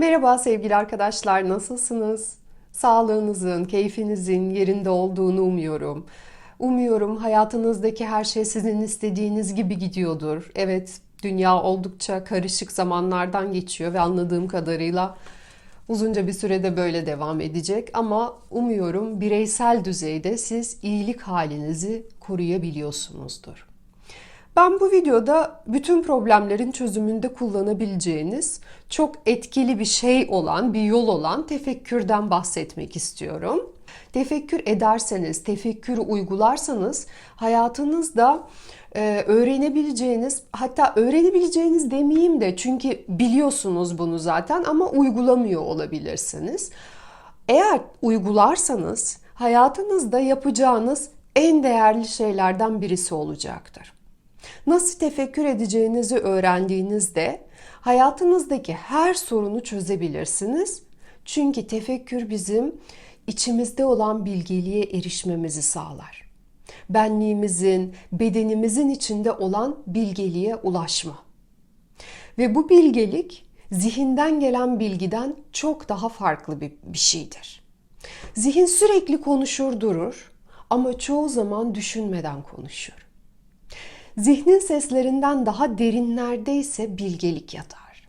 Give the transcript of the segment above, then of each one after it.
Merhaba sevgili arkadaşlar, nasılsınız? Sağlığınızın, keyfinizin yerinde olduğunu umuyorum. Umuyorum hayatınızdaki her şey sizin istediğiniz gibi gidiyordur. Evet, dünya oldukça karışık zamanlardan geçiyor ve anladığım kadarıyla uzunca bir sürede böyle devam edecek ama umuyorum bireysel düzeyde siz iyilik halinizi koruyabiliyorsunuzdur. Ben bu videoda bütün problemlerin çözümünde kullanabileceğiniz çok etkili bir şey olan, bir yol olan tefekkürden bahsetmek istiyorum. Tefekkür ederseniz, tefekkürü uygularsanız hayatınızda e, öğrenebileceğiniz, hatta öğrenebileceğiniz demeyeyim de çünkü biliyorsunuz bunu zaten ama uygulamıyor olabilirsiniz. Eğer uygularsanız hayatınızda yapacağınız en değerli şeylerden birisi olacaktır. Nasıl tefekkür edeceğinizi öğrendiğinizde hayatınızdaki her sorunu çözebilirsiniz. Çünkü tefekkür bizim içimizde olan bilgeliğe erişmemizi sağlar. Benliğimizin, bedenimizin içinde olan bilgeliğe ulaşma. Ve bu bilgelik zihinden gelen bilgiden çok daha farklı bir, bir şeydir. Zihin sürekli konuşur durur ama çoğu zaman düşünmeden konuşur. Zihnin seslerinden daha derinlerde ise bilgelik yatar.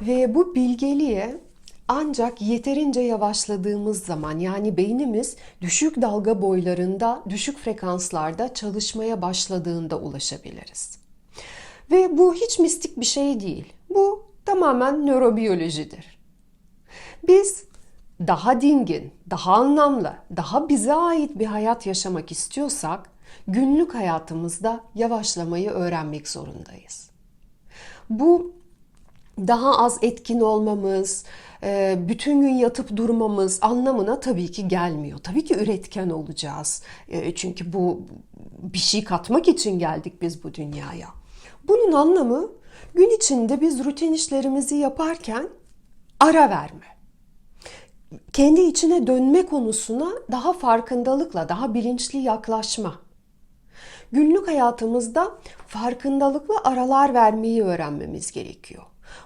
Ve bu bilgeliğe ancak yeterince yavaşladığımız zaman yani beynimiz düşük dalga boylarında, düşük frekanslarda çalışmaya başladığında ulaşabiliriz. Ve bu hiç mistik bir şey değil. Bu tamamen nörobiyolojidir. Biz daha dingin, daha anlamlı, daha bize ait bir hayat yaşamak istiyorsak günlük hayatımızda yavaşlamayı öğrenmek zorundayız. Bu daha az etkin olmamız, e, bütün gün yatıp durmamız anlamına tabii ki gelmiyor. Tabii ki üretken olacağız. E, çünkü bu bir şey katmak için geldik biz bu dünyaya. Bunun anlamı gün içinde biz rutin işlerimizi yaparken ara verme. Kendi içine dönme konusuna daha farkındalıkla, daha bilinçli yaklaşma günlük hayatımızda farkındalıklı aralar vermeyi öğrenmemiz gerekiyor.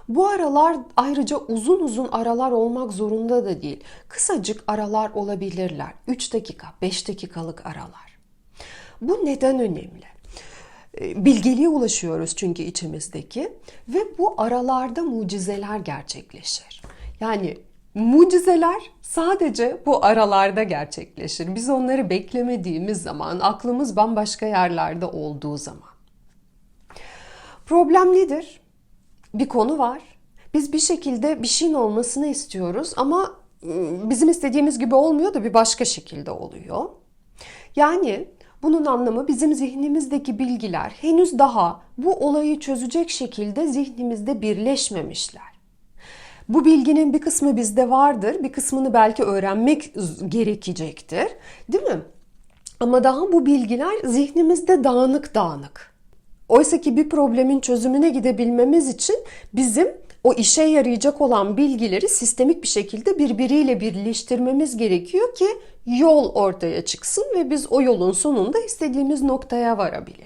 Bu aralar ayrıca uzun uzun aralar olmak zorunda da değil. Kısacık aralar olabilirler. 3 dakika, 5 dakikalık aralar. Bu neden önemli? Ee, bilgeliğe ulaşıyoruz çünkü içimizdeki ve bu aralarda mucizeler gerçekleşir. Yani Mucizeler sadece bu aralarda gerçekleşir. Biz onları beklemediğimiz zaman, aklımız bambaşka yerlerde olduğu zaman. Problem nedir? Bir konu var. Biz bir şekilde bir şeyin olmasını istiyoruz ama ıı, bizim istediğimiz gibi olmuyor da bir başka şekilde oluyor. Yani bunun anlamı bizim zihnimizdeki bilgiler henüz daha bu olayı çözecek şekilde zihnimizde birleşmemişler. Bu bilginin bir kısmı bizde vardır, bir kısmını belki öğrenmek gerekecektir. Değil mi? Ama daha bu bilgiler zihnimizde dağınık dağınık. Oysa ki bir problemin çözümüne gidebilmemiz için bizim o işe yarayacak olan bilgileri sistemik bir şekilde birbiriyle birleştirmemiz gerekiyor ki yol ortaya çıksın ve biz o yolun sonunda istediğimiz noktaya varabilelim.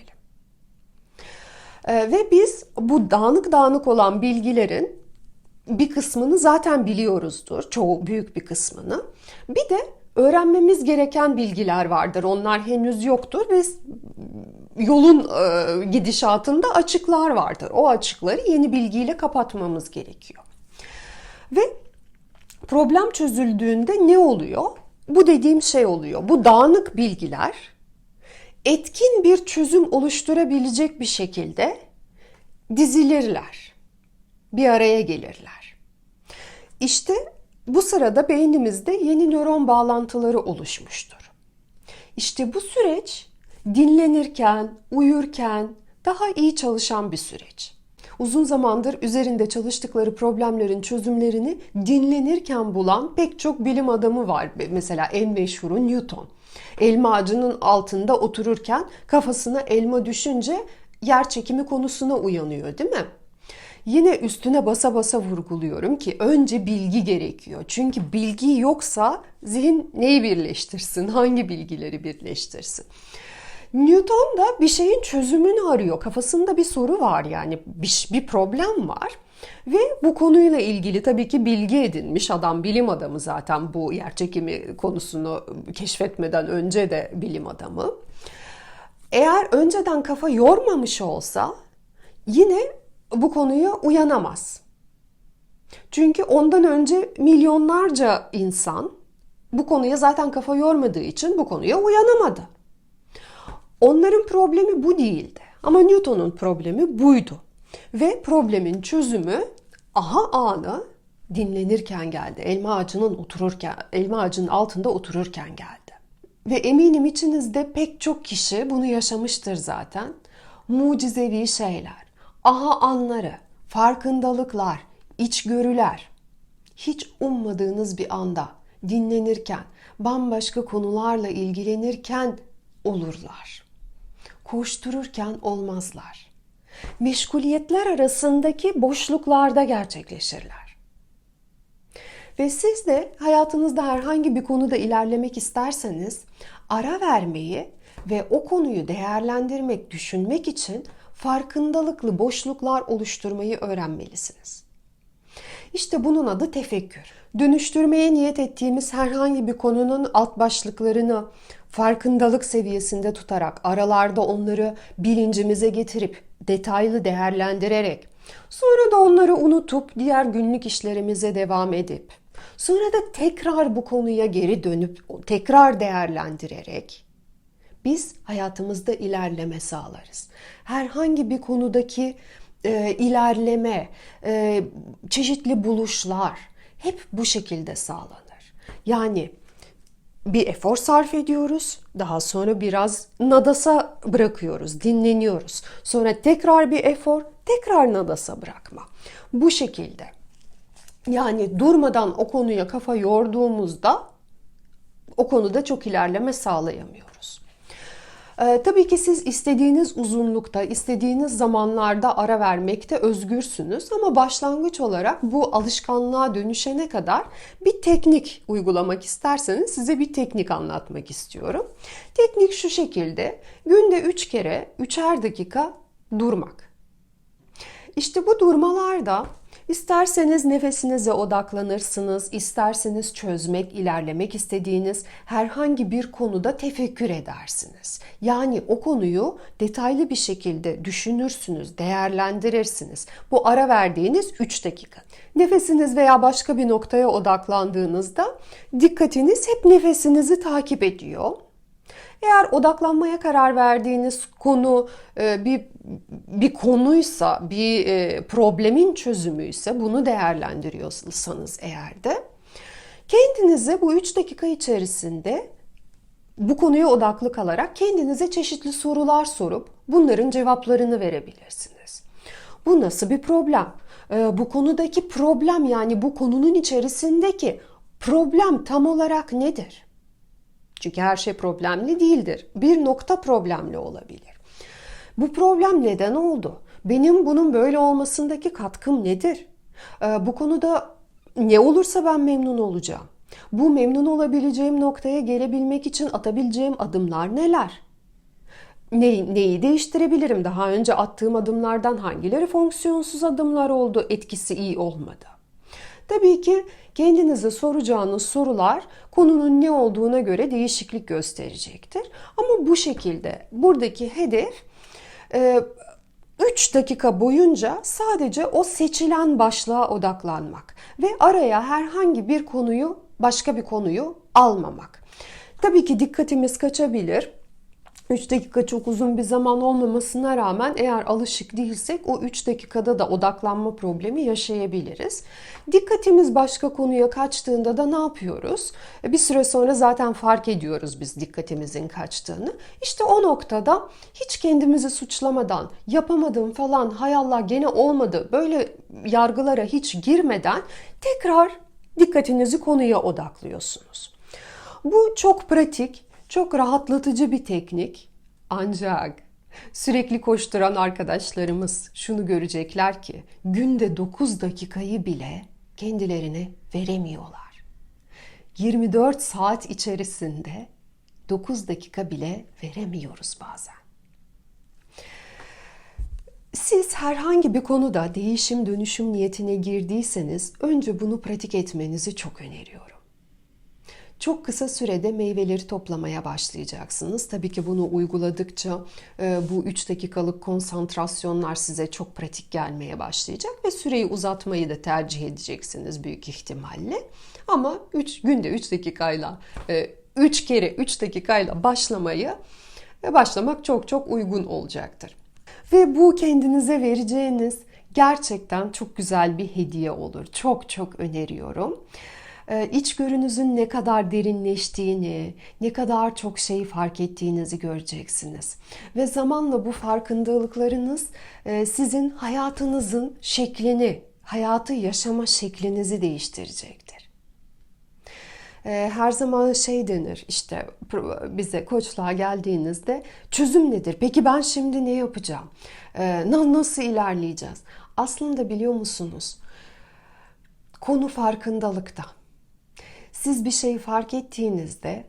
Ee, ve biz bu dağınık dağınık olan bilgilerin bir kısmını zaten biliyoruzdur. Çoğu büyük bir kısmını. Bir de öğrenmemiz gereken bilgiler vardır. Onlar henüz yoktur ve yolun e, gidişatında açıklar vardır. O açıkları yeni bilgiyle kapatmamız gerekiyor. Ve problem çözüldüğünde ne oluyor? Bu dediğim şey oluyor. Bu dağınık bilgiler etkin bir çözüm oluşturabilecek bir şekilde dizilirler. Bir araya gelirler. İşte bu sırada beynimizde yeni nöron bağlantıları oluşmuştur. İşte bu süreç dinlenirken, uyurken daha iyi çalışan bir süreç. Uzun zamandır üzerinde çalıştıkları problemlerin çözümlerini dinlenirken bulan pek çok bilim adamı var. Mesela en meşhuru Newton. Elma ağacının altında otururken kafasına elma düşünce yer çekimi konusuna uyanıyor değil mi? Yine üstüne basa basa vurguluyorum ki önce bilgi gerekiyor. Çünkü bilgi yoksa zihin neyi birleştirsin? Hangi bilgileri birleştirsin? Newton da bir şeyin çözümünü arıyor. Kafasında bir soru var yani bir, bir problem var. Ve bu konuyla ilgili tabii ki bilgi edinmiş adam, bilim adamı zaten bu yer çekimi konusunu keşfetmeden önce de bilim adamı. Eğer önceden kafa yormamış olsa yine bu konuya uyanamaz. Çünkü ondan önce milyonlarca insan bu konuya zaten kafa yormadığı için bu konuya uyanamadı. Onların problemi bu değildi. Ama Newton'un problemi buydu. Ve problemin çözümü aha anı dinlenirken geldi. Elma ağacının otururken, elma ağacının altında otururken geldi. Ve eminim içinizde pek çok kişi bunu yaşamıştır zaten. Mucizevi şeyler, aha anları, farkındalıklar, içgörüler. Hiç ummadığınız bir anda dinlenirken, bambaşka konularla ilgilenirken olurlar. Koştururken olmazlar. Meşguliyetler arasındaki boşluklarda gerçekleşirler. Ve siz de hayatınızda herhangi bir konuda ilerlemek isterseniz ara vermeyi ve o konuyu değerlendirmek, düşünmek için farkındalıklı boşluklar oluşturmayı öğrenmelisiniz. İşte bunun adı tefekkür. Dönüştürmeye niyet ettiğimiz herhangi bir konunun alt başlıklarını farkındalık seviyesinde tutarak, aralarda onları bilincimize getirip, detaylı değerlendirerek, sonra da onları unutup diğer günlük işlerimize devam edip, sonra da tekrar bu konuya geri dönüp tekrar değerlendirerek biz hayatımızda ilerleme sağlarız. Herhangi bir konudaki e, ilerleme, e, çeşitli buluşlar hep bu şekilde sağlanır. Yani bir efor sarf ediyoruz, daha sonra biraz nadasa bırakıyoruz, dinleniyoruz. Sonra tekrar bir efor, tekrar nadasa bırakma. Bu şekilde. Yani durmadan o konuya kafa yorduğumuzda o konuda çok ilerleme sağlayamıyoruz. Ee, tabii ki siz istediğiniz uzunlukta, istediğiniz zamanlarda ara vermekte özgürsünüz ama başlangıç olarak bu alışkanlığa dönüşene kadar bir teknik uygulamak isterseniz size bir teknik anlatmak istiyorum. Teknik şu şekilde, günde 3 kere 3'er dakika durmak. İşte bu durmalarda İsterseniz nefesinize odaklanırsınız, isterseniz çözmek, ilerlemek istediğiniz herhangi bir konuda tefekkür edersiniz. Yani o konuyu detaylı bir şekilde düşünürsünüz, değerlendirirsiniz. Bu ara verdiğiniz 3 dakika. Nefesiniz veya başka bir noktaya odaklandığınızda dikkatiniz hep nefesinizi takip ediyor. Eğer odaklanmaya karar verdiğiniz konu e, bir bir konuysa, bir e, problemin çözümüyse bunu değerlendiriyorsanız eğer de kendinize bu 3 dakika içerisinde bu konuya odaklı kalarak kendinize çeşitli sorular sorup bunların cevaplarını verebilirsiniz. Bu nasıl bir problem? E, bu konudaki problem yani bu konunun içerisindeki problem tam olarak nedir? Çünkü her şey problemli değildir. Bir nokta problemli olabilir. Bu problem neden oldu? Benim bunun böyle olmasındaki katkım nedir? Ee, bu konuda ne olursa ben memnun olacağım. Bu memnun olabileceğim noktaya gelebilmek için atabileceğim adımlar neler? Ne, neyi değiştirebilirim? Daha önce attığım adımlardan hangileri fonksiyonsuz adımlar oldu, etkisi iyi olmadı? Tabii ki kendinize soracağınız sorular konunun ne olduğuna göre değişiklik gösterecektir. Ama bu şekilde buradaki hedef 3 e, dakika boyunca sadece o seçilen başlığa odaklanmak ve araya herhangi bir konuyu başka bir konuyu almamak. Tabii ki dikkatimiz kaçabilir. 3 dakika çok uzun bir zaman olmamasına rağmen eğer alışık değilsek o 3 dakikada da odaklanma problemi yaşayabiliriz. Dikkatimiz başka konuya kaçtığında da ne yapıyoruz? Bir süre sonra zaten fark ediyoruz biz dikkatimizin kaçtığını. İşte o noktada hiç kendimizi suçlamadan, yapamadım falan, hay Allah gene olmadı böyle yargılara hiç girmeden tekrar dikkatinizi konuya odaklıyorsunuz. Bu çok pratik, çok rahatlatıcı bir teknik. Ancak sürekli koşturan arkadaşlarımız şunu görecekler ki günde 9 dakikayı bile kendilerine veremiyorlar. 24 saat içerisinde 9 dakika bile veremiyoruz bazen. Siz herhangi bir konuda değişim dönüşüm niyetine girdiyseniz önce bunu pratik etmenizi çok öneriyorum. Çok kısa sürede meyveleri toplamaya başlayacaksınız. Tabii ki bunu uyguladıkça e, bu 3 dakikalık konsantrasyonlar size çok pratik gelmeye başlayacak ve süreyi uzatmayı da tercih edeceksiniz büyük ihtimalle. Ama 3 günde 3 dakikayla 3 kere 3 dakikayla başlamayı ve başlamak çok çok uygun olacaktır. Ve bu kendinize vereceğiniz gerçekten çok güzel bir hediye olur. Çok çok öneriyorum. Ee, İçgörünüzün ne kadar derinleştiğini, ne kadar çok şeyi fark ettiğinizi göreceksiniz. Ve zamanla bu farkındalıklarınız e, sizin hayatınızın şeklini, hayatı yaşama şeklinizi değiştirecektir. Ee, her zaman şey denir işte bize koçluğa geldiğinizde çözüm nedir? Peki ben şimdi ne yapacağım? Ee, nasıl ilerleyeceğiz? Aslında biliyor musunuz? Konu farkındalıkta. Siz bir şeyi fark ettiğinizde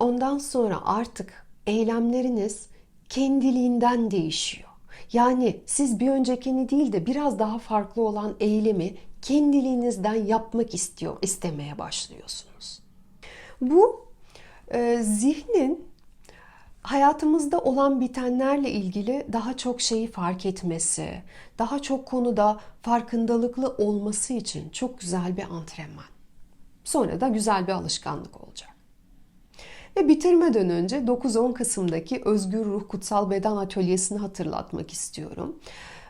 ondan sonra artık eylemleriniz kendiliğinden değişiyor. Yani siz bir öncekini değil de biraz daha farklı olan eylemi kendiliğinizden yapmak istiyor, istemeye başlıyorsunuz. Bu e, zihnin hayatımızda olan bitenlerle ilgili daha çok şeyi fark etmesi, daha çok konuda farkındalıklı olması için çok güzel bir antrenman. Sonra da güzel bir alışkanlık olacak. Ve bitirmeden önce 9-10 Kasım'daki Özgür Ruh Kutsal Beden Atölyesi'ni hatırlatmak istiyorum.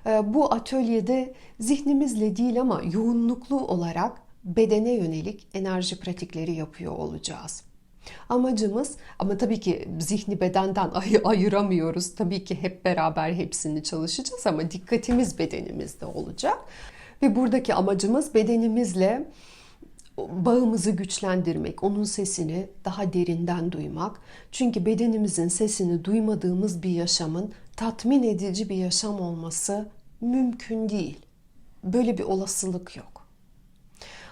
E, bu atölyede zihnimizle değil ama yoğunluklu olarak bedene yönelik enerji pratikleri yapıyor olacağız. Amacımız ama tabii ki zihni bedenden ay- ayıramıyoruz. Tabii ki hep beraber hepsini çalışacağız ama dikkatimiz bedenimizde olacak. Ve buradaki amacımız bedenimizle bağımızı güçlendirmek, onun sesini daha derinden duymak. Çünkü bedenimizin sesini duymadığımız bir yaşamın tatmin edici bir yaşam olması mümkün değil. Böyle bir olasılık yok.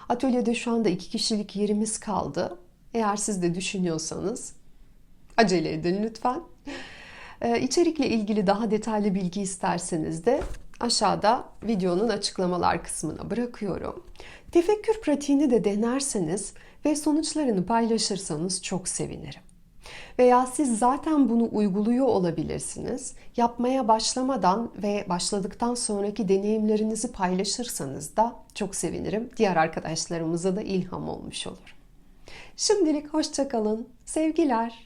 Atölyede şu anda iki kişilik yerimiz kaldı. Eğer siz de düşünüyorsanız acele edin lütfen. Ee, içerikle ilgili daha detaylı bilgi isterseniz de aşağıda videonun açıklamalar kısmına bırakıyorum. Tefekkür pratiğini de denerseniz ve sonuçlarını paylaşırsanız çok sevinirim. Veya siz zaten bunu uyguluyor olabilirsiniz. Yapmaya başlamadan ve başladıktan sonraki deneyimlerinizi paylaşırsanız da çok sevinirim. Diğer arkadaşlarımıza da ilham olmuş olur. Şimdilik hoşça kalın. Sevgiler.